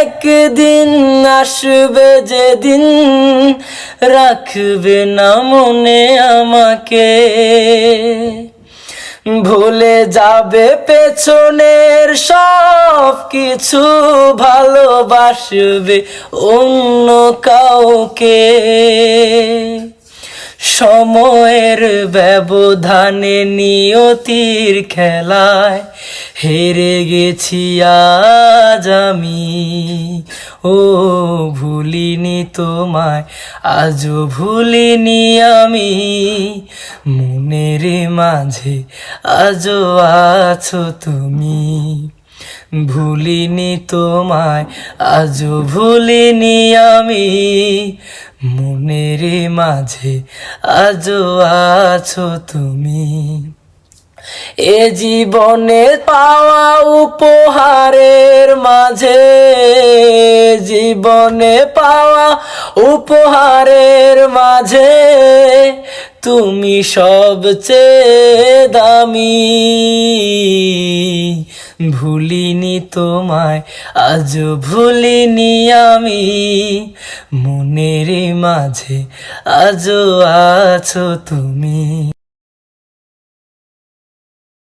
একদিন আসবে যেদিন, রাখবে না মনে আমাকে। ভুলে যাবে পেছনের সব কিছু, ভালোবাসবে অন্য কাউকে। সময়ের ব্যবধানে নিয়তির খেলায় হেরে গেছি আজ আমি। ও, ভুলিনি তোমায়, আজও ভুলিনি আমি। মনের মাঝে আজও আছো তুমি। ভুলিনি তোমায়, আজও ভুলিনি আমি। মনের মাঝে আজও আছো তুমি। এ জীবনে পাওয়া উপহারের মাঝে, জীবনে পাওয়া উপহারের মাঝে তুমি সবচেয়ে দামি। ভুলিনি তোমায় আজ ভুলিনি আমি। মনের মাঝে আজ আছো তুমি।